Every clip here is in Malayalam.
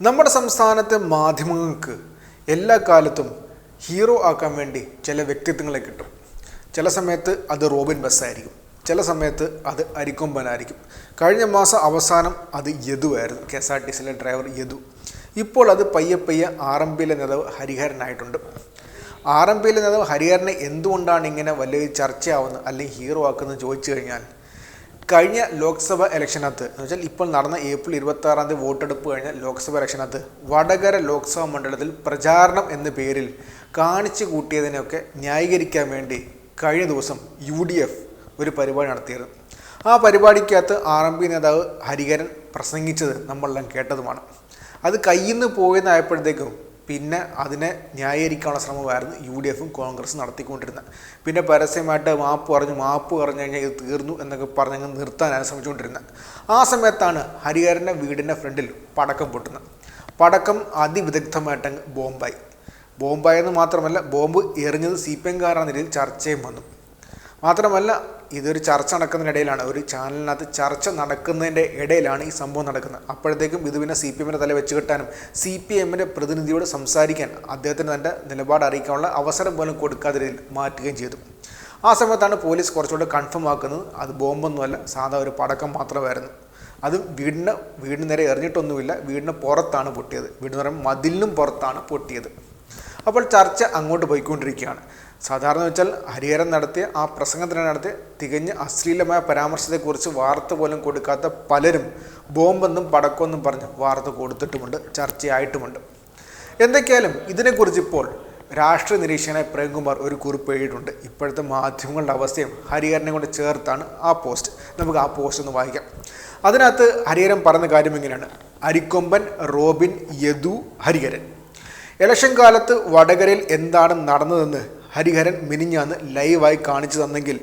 നമ്മുടെ സംസ്ഥാനത്തെ മാധ്യമങ്ങൾക്ക് എല്ലാ കാലത്തും ഹീറോ ആക്കാൻ വേണ്ടി ചില വ്യക്തിത്വങ്ങളെ കിട്ടും. ചില സമയത്ത് അത് റോബിൻ ബസ്സായിരിക്കും. ചില സമയത്ത് അത് അരിക്കൊമ്പനായിരിക്കും. കഴിഞ്ഞ മാസം അവസാനം അത് യദുവായിരുന്നു. കെ എസ് ആർ ടി സിയിലെ ഡ്രൈവർ യദു. ഇപ്പോൾ അത് പയ്യെ പയ്യെ ആർ എം പിയിലെ നേതാവ് ഹരിഹരനായിട്ടുണ്ട് ആർ എം പിയിലെ നേതാവ് ഹരിഹരനെ എന്തുകൊണ്ടാണ് ഇങ്ങനെ വലിയ ചർച്ചയാവുന്നത് അല്ലെങ്കിൽ ഹീറോ ആക്കുന്നത് ചോദിച്ചു കഴിഞ്ഞാൽ കഴിഞ്ഞ ലോക്സഭ ഇലക്ഷനകത്ത് എന്ന് വെച്ചാൽ ഇപ്പോൾ നടന്ന ഏപ്രിൽ ഇരുപത്തി ആറാം തീയതി വോട്ടെടുപ്പ് കഴിഞ്ഞ ലോക്സഭ ഇലക്ഷനകത്ത് വടകര ലോക്സഭാ മണ്ഡലത്തിൽ പ്രചാരണം എന്ന പേരിൽ കാണിച്ചു കൂട്ടിയതിനെയൊക്കെ ന്യായീകരിക്കാൻ വേണ്ടി കഴിഞ്ഞ ദിവസം യു ഡി എഫ് ഒരു പരിപാടി നടത്തിയിരുന്നു ആ പരിപാടിക്കകത്ത് ആർ എം പി നേതാവ് ഹരികരൻ പ്രസംഗിച്ചത് നമ്മളെല്ലാം കേട്ടതുമാണ്. അത് കയ്യിൽ നിന്ന് പോയെന്നായപ്പോഴത്തേക്കും പിന്നെ അതിനെ ന്യായീകരിക്കാനുള്ള ശ്രമമായിരുന്നു യു ഡി എഫും കോൺഗ്രസും നടത്തിക്കൊണ്ടിരുന്നത്. പിന്നെ പരസ്യമായിട്ട് മാപ്പ് പറഞ്ഞു മാപ്പ് പറഞ്ഞു കഴിഞ്ഞാൽ ഇത് തീർന്നു എന്നൊക്കെ പറഞ്ഞങ്ങ് നിർത്താനാണ് ശ്രമിച്ചുകൊണ്ടിരുന്നത്. ആ സമയത്താണ് ഹരിഹരന്റെ വീടിന്റെ ഫ്രണ്ടിൽ പടക്കം പൊട്ടുന്നത്. പടക്കം അതിവിദഗ്ധമായിട്ടങ്ങ് ബോംബായി. ബോംബായെന്ന് മാത്രമല്ല ബോംബ് എറിഞ്ഞത് സി പി എംകാരാണെന്ന രീതിയിൽ ചർച്ചയും വന്നു. മാത്രമല്ല ഇതൊരു ചർച്ച നടക്കുന്നതിനിടയിലാണ് ഒരു ചാനലിനകത്ത് ചർച്ച നടക്കുന്നതിന്റെ ഇടയിലാണ് ഈ സംഭവം നടക്കുന്നത്. അപ്പോഴത്തേക്കും ഇത് പിന്നെ സി പി എമ്മിന്റെ തല വെച്ച് കെട്ടാനും സി പി എമ്മിന്റെ പ്രതിനിധിയോട് സംസാരിക്കാൻ അദ്ദേഹത്തിന് തന്റെ നിലപാട് അറിയിക്കാനുള്ള അവസരം പോലും കൊടുക്കാതെ മാറ്റുകയും ചെയ്തു. ആ സമയത്താണ് പോലീസ് കുറച്ചുകൂടെ കൺഫേം ആക്കുന്നത്. അത് ബോംബൊന്നുമല്ല സാധാ ഒരു പടക്കം മാത്രമായിരുന്നു. അത് വീടിന് വീടിന് നേരെ എറിഞ്ഞിട്ടൊന്നുമില്ല വീടിന് പുറത്താണ് പൊട്ടിയത്. വീടിന് പറയുമ്പോൾ മതിലിനും പുറത്താണ് പൊട്ടിയത്. അപ്പോൾ ചർച്ച അങ്ങോട്ട് പോയിക്കൊണ്ടിരിക്കുകയാണ്. സാധാരണ വെച്ചാൽ ഹരിഹരൻ നടത്തിയ ആ പ്രസംഗത്തിന് നടത്തിയ തികഞ്ഞ അശ്ലീലമായ പരാമർശത്തെക്കുറിച്ച് വാർത്ത പോലും കൊടുക്കാത്ത പലരും ബോംബെന്നും പടക്കമെന്നും പറഞ്ഞ് വാർത്ത കൊടുത്തിട്ടുമുണ്ട് ചർച്ചയായിട്ടുമുണ്ട്. എന്തൊക്കെയാലും ഇതിനെക്കുറിച്ച് ഇപ്പോൾ രാഷ്ട്രീയ നിരീക്ഷകനായ പ്രേംകുമാർ ഒരു കുറിപ്പ് എഴുതിയിട്ടുണ്ട്. ഇപ്പോഴത്തെ മാധ്യമങ്ങളുടെ അവസ്ഥയും ഹരിഹരനെ കൊണ്ട് ചേർത്താണ് ആ പോസ്റ്റ്. നമുക്ക് ആ പോസ്റ്റ് ഒന്ന് വായിക്കാം. അതിനകത്ത് ഹരിഹരൻ പറഞ്ഞ കാര്യം ഇങ്ങനെയാണ്. അരിക്കൊമ്പൻ റോബിൻ യദു ഹരിഹരൻ. ഇലക്ഷൻ കാലത്ത് വടകരയിൽ എന്താണ് നടന്നതെന്ന് ഹരിഹരൻ മിനിഞ്ഞാന്ന് ലൈവായി കാണിച്ചു തന്നെങ്കിൽ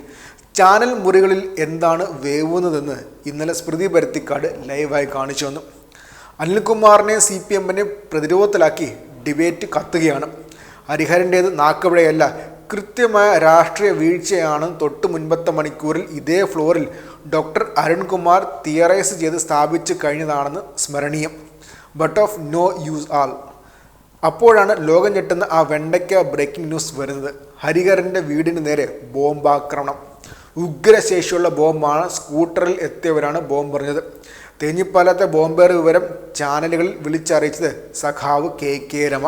ചാനൽ മുറികളിൽ എന്താണ് വേവുന്നതെന്ന് ഇന്നലെ സ്മൃതി പരുത്തിക്കാട് ലൈവായി കാണിച്ചു തന്നു. അനിൽകുമാറിനെ സി പി എമ്മിനെ പ്രതിരോധത്തിലാക്കി ഡിബേറ്റ് കത്തുകയാണ്. ഹരിഹരന്റേത് നാക്കവിടെയല്ല കൃത്യമായ രാഷ്ട്രീയ വീഴ്ചയാണ്. തൊട്ട് മുൻപത്തെ മണിക്കൂറിൽ ഇതേ ഫ്ലോറിൽ ഡോക്ടർ അരുൺകുമാർ തിയറൈസ് ചെയ്ത് സ്ഥാപിച്ചു കഴിഞ്ഞതാണെന്ന് സ്മരണീയം. ബട്ട് ഓഫ് നോ യൂസ് ആൾ അപ്പോഴാണ് ലോകം ഞെട്ടുന്ന ആ വെണ്ടയ്ക്ക ബ്രേക്കിംഗ് ന്യൂസ് വരുന്നത്. ഹരിഹരന്റെ വീടിന് നേരെ ബോംബാക്രമണം. ഉഗ്രശേഷിയുള്ള ബോംബാണ് സ്കൂട്ടറിൽ എത്തിയവരാണ് ബോംബ് പറഞ്ഞത് തേഞ്ഞിപ്പാലത്തെ ബോംബേർ വിവരം ചാനലുകളിൽ വിളിച്ചറിയിച്ചത് സഖാവ് കെ കെ രമ.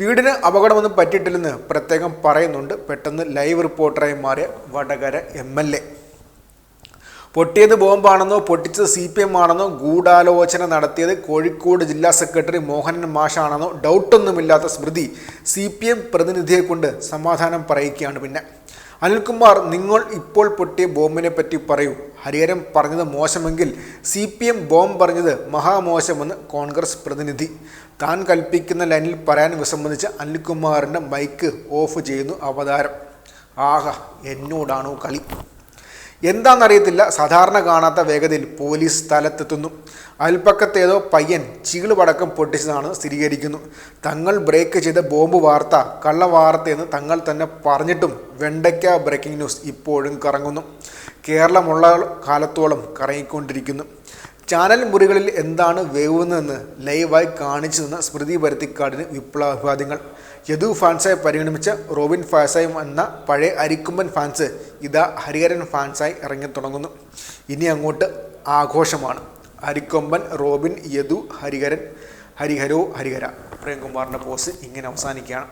വീടിന് അപകടമൊന്നും പറ്റിയിട്ടില്ലെന്ന് പ്രത്യേകം പറയുന്നുണ്ട്. പെട്ടെന്ന് ലൈവ് റിപ്പോർട്ടറായി മാറിയ വടകര എം എൽ എ. പൊട്ടിയത് ബോംബാണെന്നോ പൊട്ടിച്ചത് സി പി എം ആണെന്നോ ഗൂഢാലോചന നടത്തിയത് കോഴിക്കോട് ജില്ലാ സെക്രട്ടറി മോഹനൻ മാഷാണെന്നോ ഡൗട്ടൊന്നുമില്ലാത്ത സ്മൃതി സി പി എം പ്രതിനിധിയെ കൊണ്ട് സമാധാനം പറയിക്കുകയാണ് പിന്നെ. അനിൽകുമാർ നിങ്ങൾ ഇപ്പോൾ പൊട്ടിയ ബോംബിനെ പറ്റി പറയൂ. ഹരിഹരൻ പറഞ്ഞത് മോശമെങ്കിൽ സി പി എം ബോംബ് പറഞ്ഞത് മഹാമോശമെന്ന് കോൺഗ്രസ് പ്രതിനിധി. താൻ കൽപ്പിക്കുന്ന ലൈനിൽ പറയാൻ വിസമ്മതിച്ച അനിൽകുമാറിന്റെ മൈക്ക് ഓഫ് ചെയ്യുന്നു അവതാരം. ആഹ എന്നോടാണോ കളി? എന്താണെന്നറിയത്തില്ല. സാധാരണ കാണാത്ത വേഗതയിൽ പോലീസ് സ്ഥലത്തെത്തുന്നു. അയൽപ്പക്കത്തേതോ പയ്യൻ ചീളുപടക്കം പൊട്ടിച്ചതാണ് സ്ഥിരീകരിക്കുന്നു. തങ്ങൾ ബ്രേക്ക് ചെയ്ത ബോംബ് വാർത്ത കള്ള വാർത്തയെന്ന് തങ്ങൾ തന്നെ പറഞ്ഞിട്ടും വെണ്ടയ്ക്ക ബ്രേക്കിംഗ് ന്യൂസ് ഇപ്പോഴും കറങ്ങുന്നു. കേരളമുള്ള കാലത്തോളം കറങ്ങിക്കൊണ്ടിരിക്കുന്നു. ചാനൽ മുറികളിൽ എന്താണ് വേവുന്നതെന്ന് ലൈവായി കാണിച്ചു നിന്ന സ്മൃതി പരുത്തിക്കാടിന് വിപ്ലവാഭിവാദ്യങ്ങൾ. യദു ഫാൻസായി പരിഗണിച്ച റോബിൻ ഫാൻസായി എന്ന പഴയ അരിക്കുമ്പൻ ഫാൻസ് ഇതാ ഹരിഹരൻ ഫാൻസായി ഇറങ്ങി തുടങ്ങുന്നു ഇനി അങ്ങോട്ട് ആഘോഷമാണ്. അരിക്കൊമ്പൻ റോബിൻ യദു ഹരിഹരൻ ഹരിഹരോ ഹരിഹര. പ്രേംകുമാറിന്റെ പോസ്റ്റ് ഇങ്ങനെ അവസാനിക്കുകയാണ്.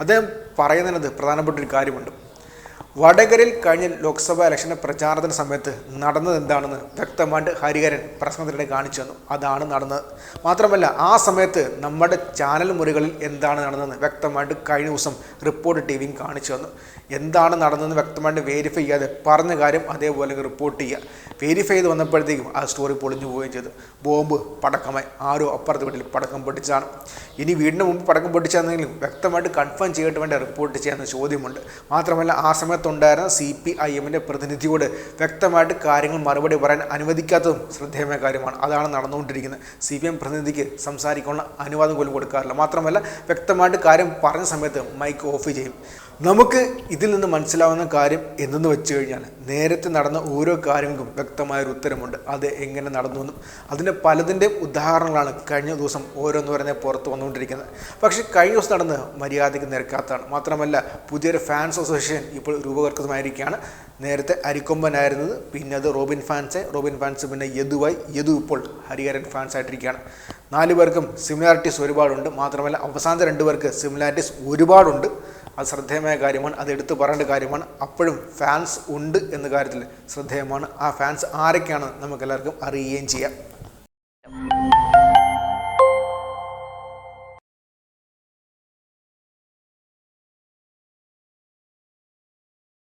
അദ്ദേഹം പറയുന്നതിനത് പ്രധാനപ്പെട്ട ഒരു കാര്യമുണ്ട്. വടകരയിൽ കഴിഞ്ഞ ലോക്സഭാ ഇലക്ഷൻ പ്രചാരണത്തിന് സമയത്ത് നടന്നത് എന്താണെന്ന് വ്യക്തമായിട്ട് ഹരിഹരൻ പ്രശ്നത്തിനിടെ കാണിച്ചു തന്നു. അതാണ് നടന്നത്. മാത്രമല്ല ആ സമയത്ത് നമ്മുടെ ചാനൽ മുറികളിൽ എന്താണ് നടന്നതെന്ന് വ്യക്തമായിട്ട് കഴിഞ്ഞ ദിവസം റിപ്പോർട്ട് ടി വിയും കാണിച്ചു തന്നു. എന്താണ് നടന്നതെന്ന് വ്യക്തമായിട്ട് വെരിഫൈ ചെയ്യാതെ പറഞ്ഞ കാര്യം അതേപോലെ റിപ്പോർട്ട് ചെയ്യുക. വെരിഫൈ ചെയ്ത് വന്നപ്പോഴത്തേക്കും ആ സ്റ്റോറി പൊളിഞ്ഞു പോവുകയും ചെയ്തു. ബോംബ് പടക്കമായി ആരോ അപ്പുറത്ത് വീട്ടിൽ പടക്കം പൊട്ടിച്ചാണ്. ഇനി വീടിന് മുമ്പ് പടക്കം പൊട്ടിച്ചാണെങ്കിലും വ്യക്തമായിട്ട് കൺഫേം ചെയ്തിട്ട് വേണ്ട റിപ്പോർട്ട് ചെയ്യാമെന്ന ചോദ്യമുണ്ട്. മാത്രമല്ല ആ സമയത്തുണ്ടായിരുന്ന സി പി ഐ എമ്മിന്റെ പ്രതിനിധിയോട് വ്യക്തമായിട്ട് കാര്യങ്ങൾ മറുപടി പറയാൻ അനുവദിക്കാത്തതും ശ്രദ്ധേയമായ കാര്യമാണ്. അതാണ് നടന്നുകൊണ്ടിരിക്കുന്നത്. സി പി എം പ്രതിനിധിക്ക് സംസാരിക്കാനുള്ള അനുവാദം പോലും കൊടുക്കാറില്ല. മാത്രമല്ല വ്യക്തമായിട്ട് കാര്യം പറഞ്ഞ സമയത്ത് മൈക്ക് ഓഫ് ചെയ്യും. നമുക്ക് ഇതിൽ നിന്ന് മനസ്സിലാവുന്ന കാര്യം എന്തെന്ന് വെച്ച് കഴിഞ്ഞാൽ നേരത്തെ നടന്ന ഓരോ കാര്യങ്ങൾക്കും വ്യക്തമായൊരു ഉത്തരമുണ്ട്. അത് എങ്ങനെ നടന്നു എന്നും അതിന്റെ പലതിന്റെ ഉദാഹരണങ്ങളാണ് കഴിഞ്ഞ ദിവസം ഓരോന്ന് പറയുന്നത് പുറത്ത് വന്നുകൊണ്ടിരിക്കുന്നത്. പക്ഷേ കഴിഞ്ഞ ദിവസം നടന്ന് മര്യാദയ്ക്ക് നിരക്കാത്തതാണ്. മാത്രമല്ല പുതിയൊരു ഫാൻസ് അസോസിയേഷൻ ഇപ്പോൾ രൂപകൽപ്പിതമായിരിക്കുകയാണ് നേരത്തെ അരിക്കൊമ്പനായിരുന്നത് പിന്നെ അത് റോബിൻ ഫാൻസ്. റോബിൻ ഫാൻസ് പിന്നെ യദുവായി. യദു ഇപ്പോൾ ഹരിഹരൻ ഫാൻസ് ആയിട്ടിരിക്കുകയാണ് നാല് പേർക്കും സിമിലാരിറ്റീസ് ഒരുപാടുണ്ട്. മാത്രമല്ല അവസാനത്തെ രണ്ട് പേർക്ക് സിമിലാരിറ്റീസ് ഒരുപാടുണ്ട്. അത് ശ്രദ്ധേയമായ കാര്യമാണ്. അത് എടുത്തു പറയേണ്ട കാര്യമാണ്. അപ്പോഴും ഫാൻസ് ഉണ്ട് എന്ന കാര്യത്തിൽ ശ്രദ്ധേയമാണ്. ആ ഫാൻസ് ആരൊക്കെയാണ് നമുക്ക് എല്ലാവർക്കും അറിയുകയും ചെയ്യാം.